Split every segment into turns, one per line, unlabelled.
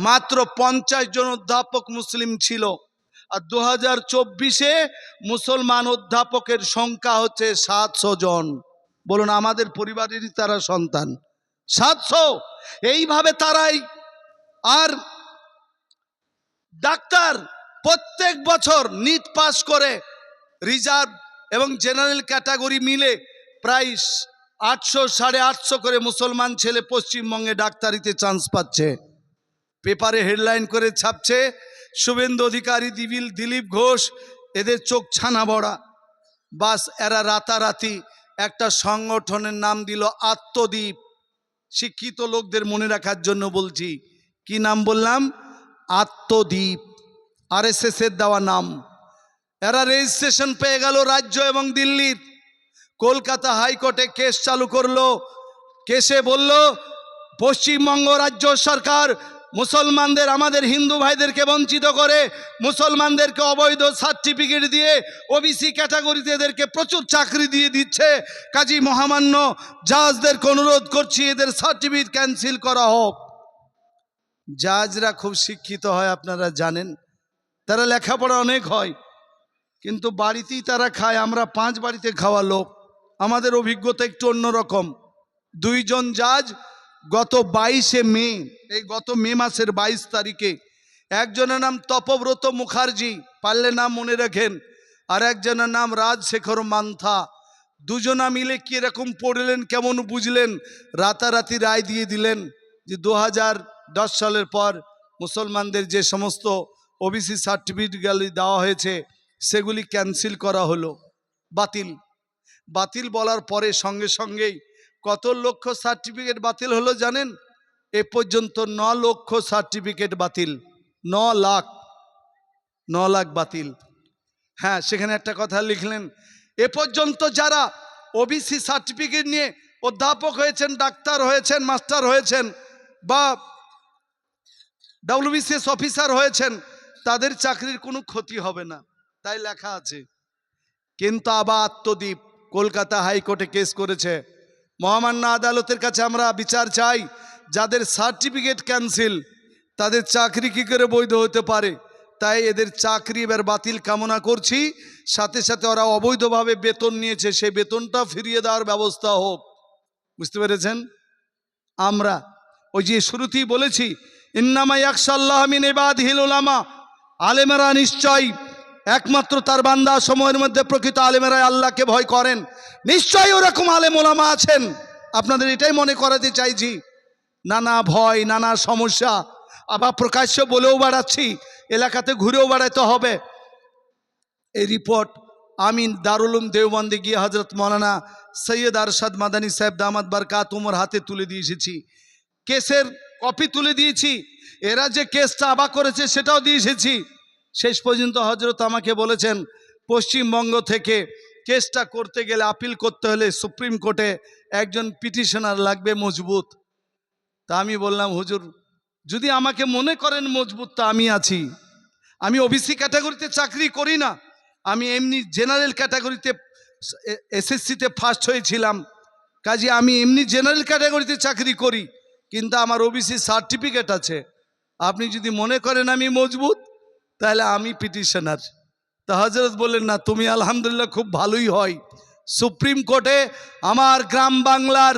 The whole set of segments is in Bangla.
মাত্র পঞ্চাশ জন অধ্যাপক মুসলিম ছিল। আর দু হাজার চব্বিশে মুসলমান অধ্যাপকের সংখ্যা হচ্ছে সাতশো জন। বলুন, আমাদের পরিবারেরই তারা সন্তান। সাতশো! এইভাবে তারাই আর ডাক্তার প্রত্যেক বছর নিট পাস করে রিজার্ভ এবং জেনারেল ক্যাটাগরি মিলে প্রায় আটশো সাড়ে আটশো করে মুসলমান ছেলে পশ্চিমবঙ্গে ডাক্তারিতে চান্স পাচ্ছে। পেপারে হেডলাইন করে ছাপছে, শুভেন্দু অধিকারী, দিবিল, দিলীপ ঘোষ, এদের চোখ ছানা বড়া বাস, এরা রাতারাতি। একটা সংগঠনের নাম দিল আত্মদ্বীপ শিক্ষিত লোকদের মনে রাখার জন্য বলছি, কি নাম বললাম? আত্মদ্বীপ আর এর দেওয়া নাম। এরা রেজিস্ট্রেশন পেয়ে গেল রাজ্য এবং দিল্লির। কলকাতা হাইকোর্টে কেস চালু করল। কেসে বলল, পশ্চিমবঙ্গ রাজ্য সরকার মুসলমানদের, আমাদের হিন্দু ভাইদেরকে বঞ্চিত করে, মুসলমানদেরকে অবৈধ সার্টিফিকেট দিয়ে ওবিসি ক্যাটাগরিতে এদেরকে প্রচুর চাকরি দিয়ে দিচ্ছে। কাজী মহামান্য জাজদেরকে অনুরোধ করছি, এদের সার্টিফিকেট ক্যান্সেল করা হোক। জাজরা খুব শিক্ষিত হয়, আপনারা জানেন। তারা লেখাপড়া অনেক হয়, কিন্তু বাড়িতেই তারা খায়, আমরা পাঁচ বাড়িতে খাওয়া লোক। আমাদের অভিজ্ঞতা একটু অন্যরকম। দুইজন জাজ গত বাইশে মে, এই গত মে মাসের বাইশ তারিখে একজনের নাম তপব্রত মুখার্জি, পারলে নাম মনে রাখেন, আর একজনের নাম রাজশেখর মান্থা। দুজনা মিলে কীরকম পড়লেন, কেমন বুঝলেন, রাতারাতি রায় দিয়ে দিলেন যে দু সালের পর মুসলমানদের যে সমস্ত ওবিসি সার্টিফিকেটগুলি দেওয়া হয়েছে, সেগুলি ক্যান্সেল করা হলো। বাতিল। বাতিল বলার পরে সঙ্গে সঙ্গেই কত লক্ষ সার্টিফিকেট বাতিল হলো জানেন? এ পর্যন্ত ন লক্ষ সার্টিফিকেট বাতিল। ন লাখ। ন লাখ বাতিল। হ্যাঁ সেখানে একটা কথা লিখলেন। এ পর্যন্ত যারা ওবিসি সার্টিফিকেট নিয়ে অধ্যাপক হয়েছেন, ডাক্তার হয়েছেন, মাস্টার হয়েছেন বা ডাব্লিউবিসিএস অফিসার হয়েছেন, তাদের চাকরির কোনো ক্ষতি হবে না। তাই লেখা আছে। কিন্তু আবার আত্মদ্বীপ কলকাতা হাইকোর্টে কেস করেছে। মহামান্য আদালতের কাছে আমরা বিচার চাই, যাদের সার্টিফিকেট ক্যান্সেল, তাদের চাকরি কী করে বৈধ হতে পারে? তাই এদের চাকরি এবার বাতিল কামনা করছি। সাথে সাথে ওরা অবৈধভাবে বেতন নিয়েছে, সেই বেতনটা ফিরিয়ে দেওয়ার ব্যবস্থা হোক। বুঝতে পেরেছেন? আমরা ওই যে শুরুতেই বলেছি, ইন্নামা ইয়াকশাল্লাহ মিন ইবাদিহিল উলামা। আলেমেরা নিশ্চয় একমাত্র তার বান্দা সময়ের মধ্যে প্রকৃত আলেমেরাই আল্লাহকে ভয় করেন। নিশ্চয়ই ওরকম আলেম ওলামা আছেন। আপনাদের এটাই মনে করাতে চাইছি। নানা ভয়, নানা সমস্যা। আবার প্রকাশ্য বলেও বেড়াচ্ছি, এলাকাতে ঘুরেও বেড়াতে হবে। এই রিপোর্ট আমি দারুলুম দেওবন্দে গিয়ে হজরত মৌলানা সৈয়দ আরশাদ মাদানী সাহেব দামাদ বারকাত উমর হাতে তুলে দিয়ে এসেছি। কেসের কপি তুলে দিয়েছি। এরা যে কেসটা আবা করেছে সেটাও দিয়ে এসেছি। শেষ পর্যন্ত হজরত আমাকে বলেছেন পশ্চিমবঙ্গ থেকে কেসটা করতে গেলে আপিল করতে হলে সুপ্রিম কোর্টে একজন পিটিশনার লাগবে মজবুত তা আমি বললাম হুজুর যদি আমাকে মনে করেন মজবুত তা আমি আছি আমি ওবিসি ক্যাটাগরিতে চাকরি করি না আমি এমনি জেনারেল ক্যাটাগরিতে এসএসসিতে ফার্স্ট হয়েছিলাম কাজে আমি এমনি জেনারেল ক্যাটাগরিতে চাকরি করি কিন্তু আমার ওবিসি সার্টিফিকেট আছে আপনি যদি মনে করেন আমি মজবুত তাহলে আমি পিটিশনার। তা হজরত বললেন, না, তুমি আলহামদুলিল্লাহ খুব ভালোই হয়। সুপ্রিম কোর্টে আমার গ্রাম বাংলার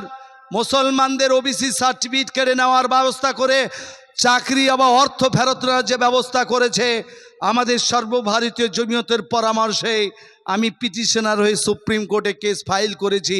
মুসলমানদের ওবিসি সার্টিফিকেট কেড়ে নেওয়ার ব্যবস্থা করে চাকরি আবার অর্থ ফেরত নেওয়ার যে ব্যবস্থা করেছে, আমাদের সর্বভারতীয় জমিয়তের পরামর্শে আমি পিটিশনার হয়ে সুপ্রিম কোর্টে কেস ফাইল করেছি।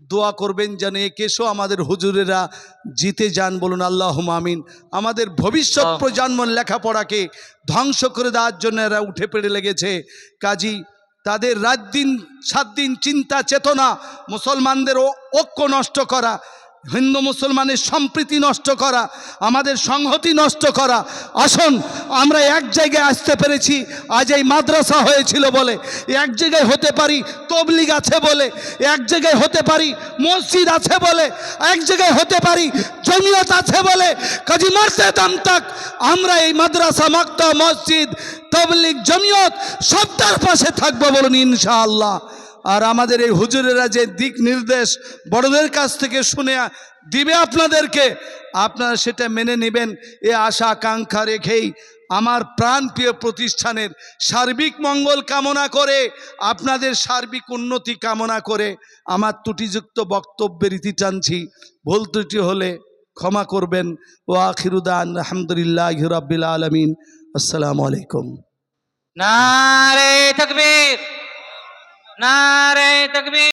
দোয়া করবেন যেন এ কেশো আমাদের হুজুরেরা জিতে যান বলুন আল্লাহ মামিন আমাদের ভবিষ্যৎ প্রজন্ম লেখাপড়াকে ধ্বংস করে দেওয়ার জন্য এরা উঠে পেড়ে লেগেছে। কাজী তাদের রাত দিন সাত দিন চিন্তা চেতনা মুসলমানদেরও ঐক্য নষ্ট করা হিন্দু মুসলমানের সম্প্রীতি নষ্ট করা, আমাদের সংহতি নষ্ট করা। আসুন, আমরা এক জায়গায় আসতে পেরেছি, আজ এই মাদ্রাসা হয়েছিল বলে। এক জায়গায় হতে পারি, তবলিগ আছে বলে। এক জায়গায় হতে পারি, মসজিদ আছে বলে। এক জায়গায় হতে পারি, জমিয়ত আছে বলে। কাজী মারতে দাম তাক আমরা এই মাদ্রাসা মাক্তা মসজিদ, তবলিগ, জমিয়ত সবটার পাশে থাকব বলুন ইনশাআল্লাহ। আর আমাদের এই হুজুরেরা যে দিক নির্দেশ বড়দের কাছ থেকে শুনে দিবে আপনাদেরকে, আপনারা সেটা মেনে নেবেন। এ আশা আকাঙ্ক্ষা রেখেই আমার প্রাণপ্রিয় প্রতিষ্ঠানের সার্বিক মঙ্গল কামনা করে, আপনাদের সার্বিক উন্নতি কামনা করে আমার ত্রুটিযুক্ত বক্তব্যের ইতি টানছি। ভুল ত্রুটি হলে ক্ষমা করবেন। ও আখিরুদান আলহামদুলিল্লাহ রব্বিল আলমিন। আসসালামু আলাইকুম।
নারে তকবীর। নারে তকবীর।